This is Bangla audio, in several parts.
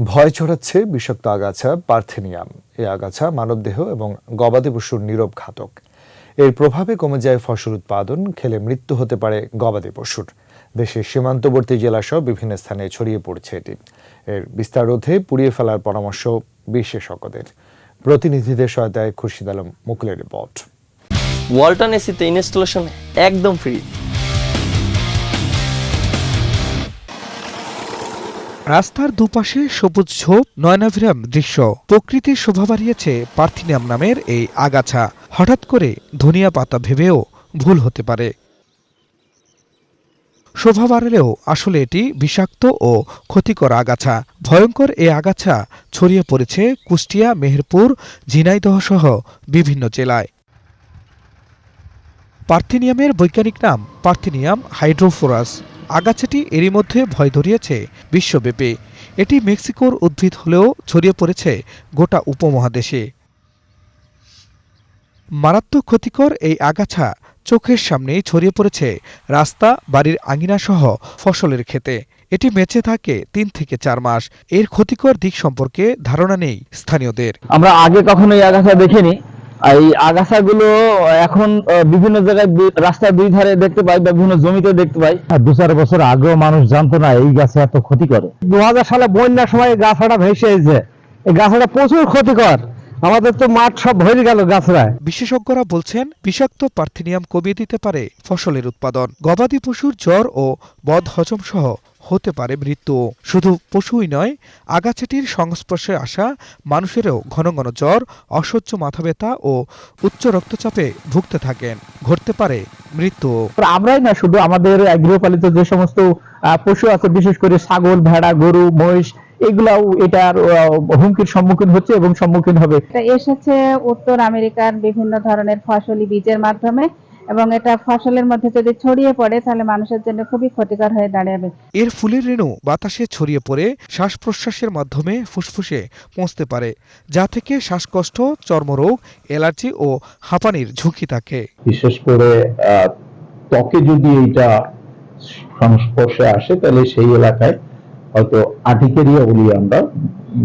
ভয় ছড়াচ্ছে বিষাক্ত আগাছা পার্থেনিয়াম। এই আগাছা মানবদেহ এবং গবাদি পশুর নীরব ঘাতক। এর প্রভাবে কমে যায় ফসল উৎপাদন, খেলে মৃত্যু হতে পারে গবাদি পশুর। দেশের সীমান্তবর্তী জেলাসহ বিভিন্ন স্থানে ছড়িয়ে পড়ছে এটি। এর বিস্তার রোধে পুড়িয়ে ফেলার পরামর্শ বিশেষজ্ঞদের। প্রতিনিধিদের সহায়তায় খুরশিদ আলম মুকুলের রিপোর্ট। ওয়ালটন এসিতে ইনস্টলেশন একদম ফ্রি। রাস্তার দুপাশে সবুজ ঝোপ, নয়নাভিরাম দৃশ্য। প্রকৃতির শোভা বাড়িয়েছে পার্থিনিয়াম নামের এই আগাছা। হঠাৎ করে ধনিয়া পাতা ভেবেও ভুল হতে পারে। শোভা বাড়লেও আসলে এটি বিষাক্ত ও ক্ষতিকর আগাছা। ভয়ঙ্কর এই আগাছা ছড়িয়ে পড়েছে কুষ্টিয়া, মেহেরপুর, ঝিনাইদহ সহ বিভিন্ন জেলায়। পার্থেনিয়ামের বৈজ্ঞানিক নাম পার্থেনিয়াম হাইড্রোফোরাস। আগাছাটি এরই মধ্যে ভয় ধরিয়েছে বিশ্বব্যাপী। এটি মেক্সিকোর উদ্ভিদ হলেও ছড়িয়ে পড়েছে গোটা উপমহাদেশে। মারাত্মক ক্ষতিকর এই আগাছা চোখের সামনেই ছড়িয়ে পড়েছে রাস্তা, বাড়ির আঙিনাসহ ফসলের ক্ষেতে। এটি বেঁচে থাকে তিন থেকে চার মাস। এর ক্ষতিকর দিক সম্পর্কে ধারণা নেই স্থানীয়দের। আমরা আগে কখনো এই আগাছা দেখিনি। এই আগাছাগুলো এখন বিভিন্ন জায়গায় রাস্তার দুই ধারে দেখতে পাই বা বিভিন্ন জমিতে দেখতে পাই। আর দু চার বছর আগেও মানুষ জানতো না এই গাছে এত ক্ষতি করে। দু হাজার সালে বন্যার সময় গাছাটা ভেসে এসেছে। এই গাছাটা প্রচুর ক্ষতিকর। আমাদের তো মাঠ সব ভরে গেল গাছরায় বিশেষজ্ঞরা বলছেন বিষাক্ত পার্থেনিয়াম কমিয়ে দিতে পারে ফসলের উৎপাদন। গবাদি পশুর জ্বর ও বদ হজম সহ হতে পারে মৃত্যু। শুধু পশুই নয় আগাছাটির সংস্পর্শে আসা মানুষেরও ঘন ঘন জ্বর অসহ্য মাথা ব্যথা ও উচ্চ রক্তচাপে ভুগতে থাকেন। ঘটতে পারে মৃত্যু। আমরাই না শুধু আমাদের গৃহপালিত যে সমস্ত পশু আছে বিশেষ করে ছাগল ভেড়া গরু মহিষ এগুলাও এটার হুমকির সম্মুখীন হচ্ছে এবং সম্মুখীন হবে। এসেছে উত্তর আমেরিকার বিভিন্ন ধরনের ফসলি বীজের মাধ্যমে। এবং এটা ফসলের মধ্যে যদি ছড়িয়ে পড়ে তাহলে মানুষের জন্য খুবই ক্ষতিকর হয়ে দাঁড়াবে। এর ফুলের রেণু বাতাসে ছড়িয়ে পড়ে শ্বাস প্রশ্বাসের মাধ্যমে ফুসফুসে পৌঁছতে পারে যা থেকে শ্বাসকষ্ট চর্মরোগ অ্যালার্জি ও হাঁপানির ঝুঁকি থাকে। বিশেষ করে ত্বকে যদি এইটা সংস্পর্শে আসে তাহলে সেই এলাকায় হয়তো আটিকেরিয়া বলি আমরা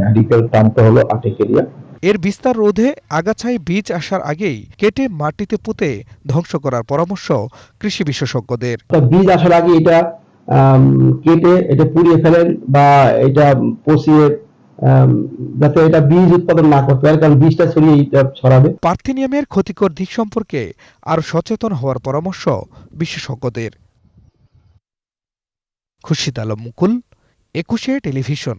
মেডিকেল টার্মটা হলো আটিকেরিয়া এর বিস্তার রোধে আগাছায় বীজ আসার আগেই কেটে মাটিতে পুঁতে ধ্বংস করার পরামর্শ কৃষি বিশেষজ্ঞদের। বীজ আসার আগে এটা কেটে এটা পুড়িয়ে ফেলেন বা এটা পচিয়ে যাতে এটা বীজ উৎপাদন না করতে পারে কারণ বীজটা ছড়িয়ে ছড়াবে। পার্থেনিয়ামের ক্ষতিকর দিক সম্পর্কে আরও সচেতন হওয়ার পরামর্শ বিশেষজ্ঞদের। খুরশিদ আলম মুকুল একুশে টেলিভিশন।